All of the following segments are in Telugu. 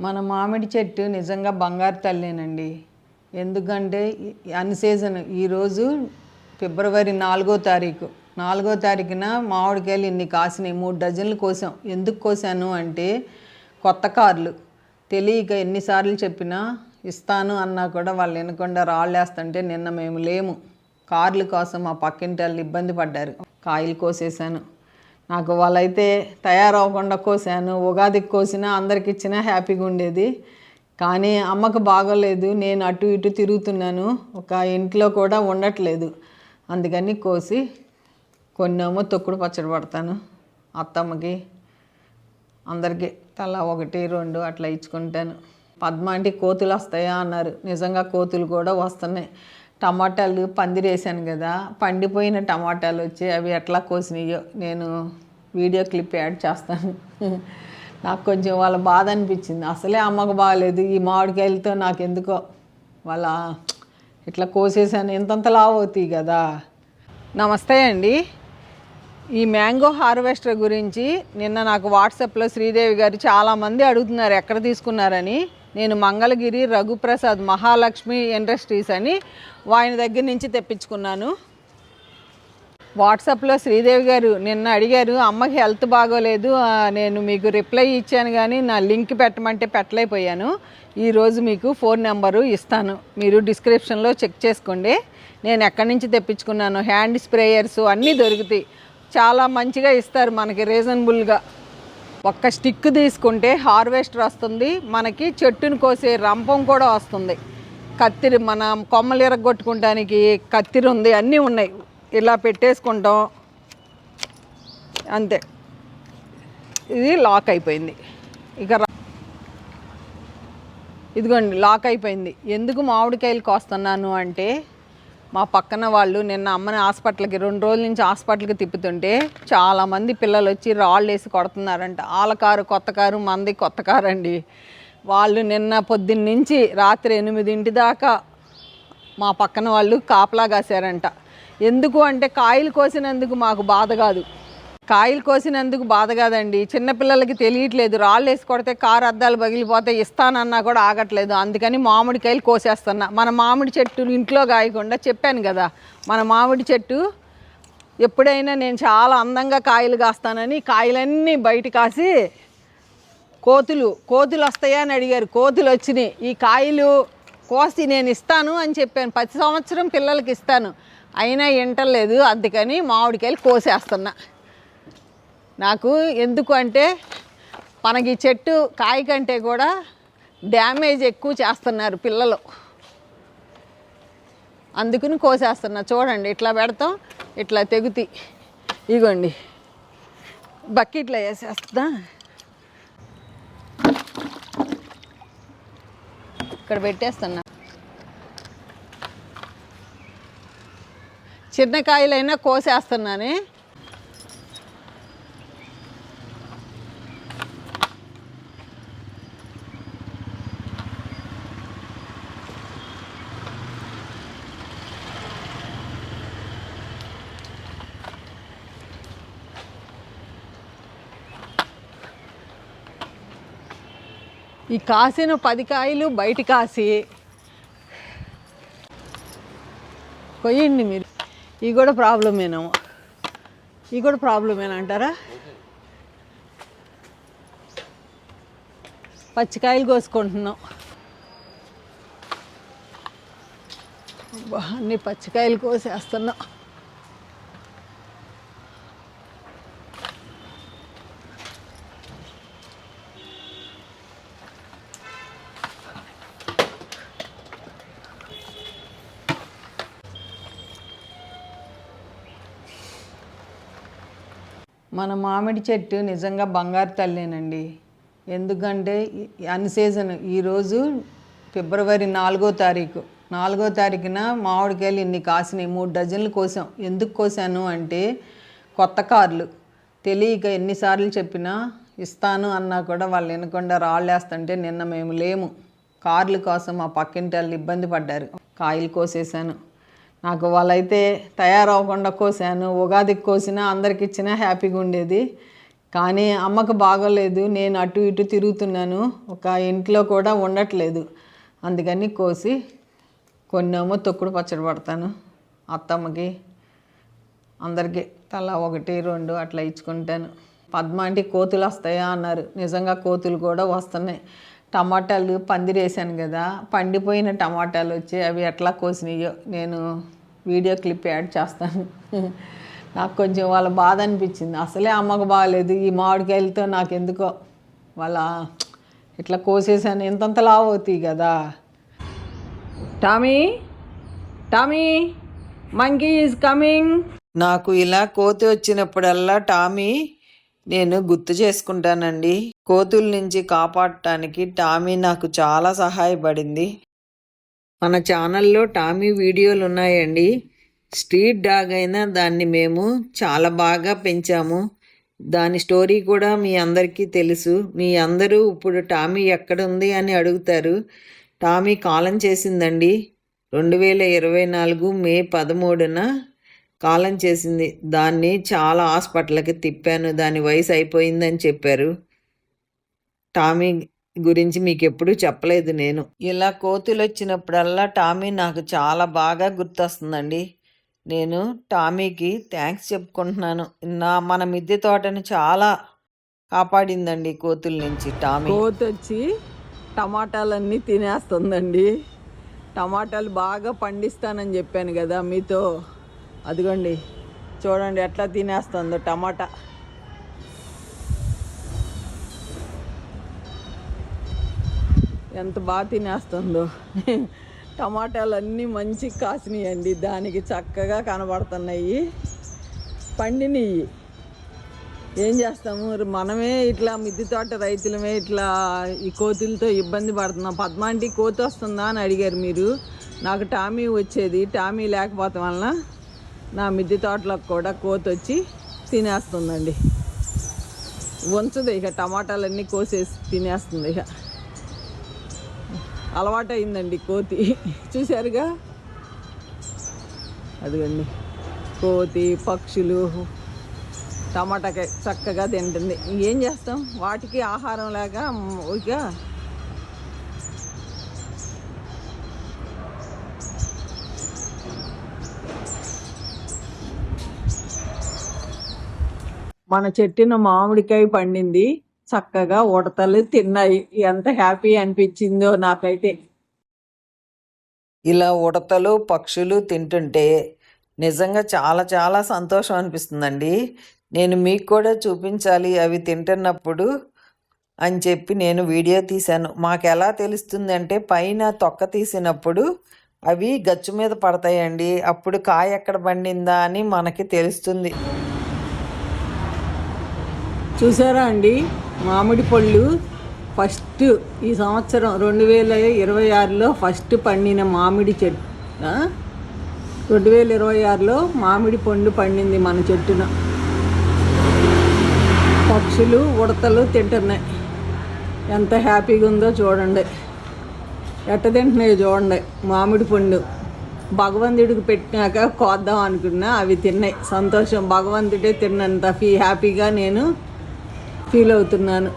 మన మామిడి చెట్టు నిజంగా బంగారు తల్లేనండి. ఎందుకంటే అన్ సీజన్ ఈరోజు ఫిబ్రవరి నాలుగో తారీఖు. నాలుగో తారీఖున మామిడికాయలు ఇన్ని కాసినాయి. మూడు డజన్లు కోసాం. ఎందుకు కోసాను అంటే కొత్త కార్లు. తెలియక ఎన్నిసార్లు చెప్పినా ఇస్తాను అన్నా కూడా వాళ్ళు వినకుండా రాళ్ళేస్తుంటే నిన్న మేము లేము. కార్ల కోసం మా పక్కింటి వాళ్ళు ఇబ్బంది పడ్డారు. కాయలు కోసేసాను నాకు వాళ్ళైతే తయారవ్వకుండా కోసాను ఉగాదికి కోసినా అందరికి ఇచ్చినా హ్యాపీగా ఉండేది కానీ అమ్మకు బాగోలేదు నేను అటు ఇటు తిరుగుతున్నాను ఒక ఇంట్లో కూడా ఉండట్లేదు. అందుకని కోసి కొన్నేమో తొక్కుడు పచ్చడి పడతాను అత్తమ్మకి. అందరికీ తలా ఒకటి రెండు అట్లా ఇచ్చుకుంటాను. పద్మ అంటే కోతులు వస్తాయా అన్నారు. నిజంగా కోతులు కూడా వస్తున్నాయి. టమాటాలు పందిరేసాను కదా పండిపోయిన టమాటాలు వచ్చి అవి ఎట్లా కోసినాయో నేను వీడియో క్లిప్ యాడ్ చేస్తాను. నాకు కొంచెం వాళ్ళ బాధ అనిపించింది. అసలే అమ్మకు బాగాలేదు. ఈ మామిడికాయలతో నాకు ఎందుకో వాళ్ళ ఇట్లా కోసేసాను. ఇంతంత లావు అవుతాయి కదా. నమస్తే అండి. ఈ మ్యాంగో హార్వెస్టర్ గురించి నిన్న నాకు వాట్సాప్లో శ్రీదేవి గారు చాలామంది అడుగుతున్నారు ఎక్కడ తీసుకున్నారని. నేను మంగళగిరి రఘుప్రసాద్ మహాలక్ష్మి ఇండస్ట్రీస్ అని ఆయన దగ్గర నుంచి తెప్పించుకున్నాను. వాట్సాప్లో శ్రీదేవి గారు నిన్న అడిగారు అమ్మకి హెల్త్ బాగోలేదు నేను మీకు రిప్లై ఇచ్చాను కానీ నా లింక్ పెట్టమంటే పెట్టలేకపోయాను. ఈరోజు మీకు ఫోన్ నెంబరు ఇస్తాను. మీరు డిస్క్రిప్షన్లో చెక్ చేసుకోండి. నేను ఎక్కడి నుంచి తెప్పించుకున్నాను హ్యాండ్ స్ప్రేయర్స్ అన్నీ దొరుకుతాయి. చాలా మంచిగా ఇస్తారు మనకి రీజనబుల్గా. ఒక్క స్టిక్ తీసుకుంటే హార్వెస్టర్ వస్తుంది మనకి చెట్టును కోసే రంపం కూడా వస్తుంది. కత్తిరి మన కొమ్మలు ఎరగొట్టుకుంటానికి కత్తిరి ఉంది అన్నీ ఉన్నాయి. ఇలా పెట్టేసుకుంటాం. అంతే. ఇది లాక్ అయిపోయింది. ఇక ఇదిగోండి లాక్ అయిపోయింది. ఎందుకు మామిడికాయలు కోస్తున్నాను అంటే మా పక్కన వాళ్ళు నిన్న అమ్మని హాస్పిటల్కి రెండు రోజుల నుంచి హాస్పిటల్కి తిప్పుతుంటే చాలామంది పిల్లలు వచ్చి రాళ్ళు వేసి కొడుతున్నారంట. వాళ్ళ కారు కొత్త కారు మంది కొత్త కారు అండి. వాళ్ళు నిన్న పొద్దున్న నుంచి రాత్రి ఎనిమిదింటి దాకా మా పక్కన వాళ్ళు కాపలా కాశారంట. ఎందుకు అంటే కాయలు కోసినందుకు మాకు బాధ కాదు. కాయలు కోసినందుకు బాధ కాదండి. చిన్నపిల్లలకి తెలియట్లేదు. రాళ్ళు వేసి కొడితే కారు అద్దాలు పగిలిపోతే ఇస్తానన్నా కూడా ఆగట్లేదు. అందుకని మామిడికాయలు కోసేస్తున్నా. మన మామిడి చెట్టు ఇంట్లో కాయకుండా చెప్పాను కదా. మన మామిడి చెట్టు ఎప్పుడైనా నేను చాలా అందంగా కాయలు కాస్తానని కాయలన్నీ బయట కాసి కోతులు కోతులు వస్తాయా అని అడిగారు. కోతులు వచ్చినాయి. ఈ కాయలు కోసి నేను ఇస్తాను అని చెప్పాను. ప్రతి సంవత్సరం పిల్లలకి ఇస్తాను. అయినా వింటలేదు అందుకని మామిడికాయలు కోసేస్తున్నా. నాకు ఎందుకు అంటే మనకి ఈ చెట్టు కాయ కంటే కూడా డ్యామేజ్ ఎక్కువ చేస్తున్నారు పిల్లలు. అందుకని కోసేస్తున్నా. చూడండి ఇట్లా పెడతాం ఇట్లా తెగుతి. ఇగోండి. బకెట్లో వేసేస్తా. ఇక్కడ పెట్టేస్తున్నా. చిన్న కాయలైనా కోసేస్తున్నానే. ఈ కాసిన పది కాయలు బయట కాసి. కొయ్యండి మీరు. ఇవి కూడా ప్రాబ్లమేనేమో ఇవి కూడా ప్రాబ్లమేనా అంటారా? పచ్చికాయలు కోసుకుంటున్నాం. అబ్బా, అన్ని పచ్చికాయలు కోసేస్తున్నాం. మన మామిడి చెట్టు నిజంగా బంగారు తల్లేనండి. ఎందుకంటే అన్ సీజన్ ఈరోజు ఫిబ్రవరి నాలుగో తారీఖు. నాలుగో తారీఖున మామిడికాయలు ఇన్ని కాసినాయి. మూడు డజన్లు కోసాం. ఎందుకు కోసాను అంటే కొత్త కార్లు. తెలియక ఎన్నిసార్లు చెప్పినా ఇస్తాను అన్నా కూడా వాళ్ళు వినకుండా రాళ్ళేస్తుంటే నిన్న మేము లేము. కార్లు కోసం మా పక్కింటి వాళ్ళు ఇబ్బంది పడ్డారు. కాయలు కోసేసాను. నాకు వాళ్ళైతే తయారవ్వకుండా కోసాను ఉగాదికి కోసినా అందరికి ఇచ్చినా హ్యాపీగా ఉండేది. కానీ అమ్మకు బాగోలేదు నేను అటు ఇటు తిరుగుతున్నాను ఒక ఇంట్లో కూడా ఉండట్లేదు. అందుకని కోసి కొన్నేమో తొక్కుడు పచ్చడి పడతాను. అత్తమ్మకి అందరికీ తలా ఒకటి రెండు అట్లా ఇచ్చుకుంటాను. పద్మ అంటే కోతులు వస్తాయా అన్నారు. నిజంగా కోతులు కూడా వస్తున్నాయి. టమాటాలు పందిరేసాను కదా పండిపోయిన టమాటాలు వచ్చి అవి ఎట్లా కోసినాయో నేను వీడియో క్లిప్ యాడ్ చేస్తాను. నాకు కొంచెం వాళ్ళ బాధ అనిపించింది. అసలే అమ్మకు బాగాలేదు. ఈ మామిడికాయలతో నాకు ఎందుకో వాళ్ళ ఇట్లా కోసేసాను. ఇంతంత లావు అవుతాయి కదా. Tommy Tommy monkey is coming. నాకు ఇలా కోతి వచ్చినప్పుడల్లా టామీ నేను గుర్తు చేసుకుంటానండి. కోతుల నుంచి కాపాడటానికి టామీ నాకు చాలా సహాయపడింది. మన ఛానల్లో టామీ వీడియోలు ఉన్నాయండి స్ట్రీట్ డాగ్ అయినా దాన్ని మేము చాలా బాగా పెంచాము. దాని స్టోరీ కూడా మీ అందరికీ తెలుసు. మీ అందరూ ఇప్పుడు టామీ ఎక్కడుంది అని అడుగుతారు. టామీ కాలం చేసిందండి. రెండు వేల ఇరవై నాలుగు మే పదమూడున కాలం చేసింది. దాన్ని చాలా హాస్పిటల్కి తిప్పాను. దాని వయసు అయిపోయిందని చెప్పారు. టామీ గురించి మీకు ఎప్పుడూ చెప్పలేదు నేను. ఇలా కోతులు వచ్చినప్పుడల్లా టామీ నాకు చాలా బాగా గుర్తొస్తుందండి. నేను టామీకి థ్యాంక్స్ చెప్పుకుంటున్నాను. నా మన మిద్దె తోటను చాలా కాపాడిందండి కోతుల నుంచి టామీ. కోతి వచ్చి టమాటాలన్నీ తినేస్తుందండి. టమాటాలు బాగా పండిస్తానని చెప్పాను కదా మీతో. అదిగోండి. చూడండి ఎట్లా తినేస్తుందో టమాటా. ఎంత బాగా తినేస్తుందో. టమాటాలు అన్నీ మంచి కాసినాయండి. దానికి చక్కగా కనబడుతున్నాయి. పండినవి ఏం చేస్తాము? మనమే ఇట్లా మిద్దె తోట రైతులమే ఇట్లా ఈ కోతులతో ఇబ్బంది పడుతున్నాం. పద్మాంటి కోతి వస్తుందా అని అడిగారు మీరు. నాకు టామీ వచ్చేది. టామీ లేకపోవటం వలన నా మిద్దె తోటలకు కూడా కోతి వచ్చి తినేస్తుందండి. ఉంచదు ఇక. టమాటాలన్నీ కోసేసి తినేస్తుంది ఇక. అలవాటైందండి కోతి. చూశారుగా? అదిగండి. కోతి పక్షులు టమాటాకాయ చక్కగా తింటుంది. ఇంకేం చేస్తాం? వాటికి ఆహారం లేక ఇక మన చెట్టున మామిడికాయ పండింది. చక్కగా ఉడతలు తిన్నాయి. ఎంత హ్యాపీ అనిపించిందో నాకైతే. ఇలా ఉడతలు పక్షులు తింటుంటే నిజంగా చాలా చాలా సంతోషం అనిపిస్తుందండి. నేను మీకు కూడా చూపించాలి అవి తింటున్నప్పుడు అని చెప్పి నేను వీడియో తీశాను. మాకు ఎలా తెలుస్తుంది అంటే పైన తొక్క తీసినప్పుడు అవి గచ్చు మీద పడతాయండి. అప్పుడు కాయ ఎక్కడ పండిందా అని మనకి తెలుస్తుంది. చూసారా అండి? మామిడి పళ్ళు ఫస్ట్ ఈ సంవత్సరం రెండు వేల ఇరవై ఆరులో ఫస్ట్ పండిన మామిడి చెట్టు. రెండు వేల ఇరవై ఆరులో మామిడి పండు పండింది మన చెట్టున. పక్షులు ఉడతలు తింటున్నాయి. ఎంత హ్యాపీగా ఉందో చూడండి. ఎట్ట తింటున్నాయో చూడండి. మామిడి పండు. భగవంతుడికి పెట్టినాక కోద్దాం అనుకున్నా అవి తిన్నాయి. సంతోషం. భగవంతుడే తిన్నంత ఫీ హ్యాపీగా నేను ఫీల్ అవుతున్నాను.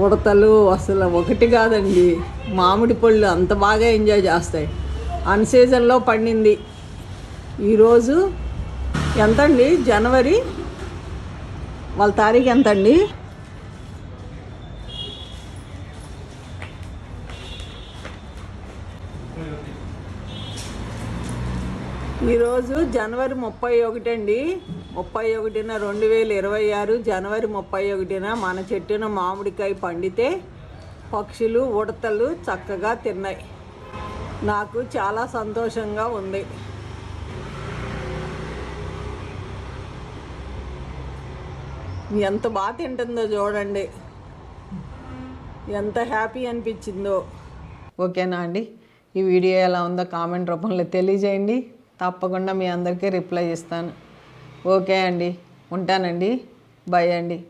ఉడతలు అసలు ఒకటి కాదండి. మామిడి పళ్ళు అంత బాగా ఎంజాయ్ చేస్తాయి. అన్ సీజన్లో పండింది. ఈరోజు ఎంతండి? జనవరి? వాళ్ళ తారీఖు ఎంతండి? ఈరోజు జనవరి ముప్పై ఒకటి అండి ముప్పై ఒకటిన రెండు వేల ఇరవై ఆరు జనవరి ముప్పై ఒకటిన మన చెట్టున మామిడికాయ పండితే పక్షులు ఉడతలు చక్కగా తిన్నాయి. నాకు చాలా సంతోషంగా ఉంది. ఎంత బాగా తింటుందో చూడండి. ఎంత హ్యాపీ అనిపించిందో. ఓకేనా అండి? ఈ వీడియో ఎలా ఉందో కామెంట్ రూపంలో తెలియజేయండి. తప్పకుండా మీ అందరికీ రిప్లై ఇస్తాను. ఓకే అండి. ఉంటానండి. బాయ్ అండి.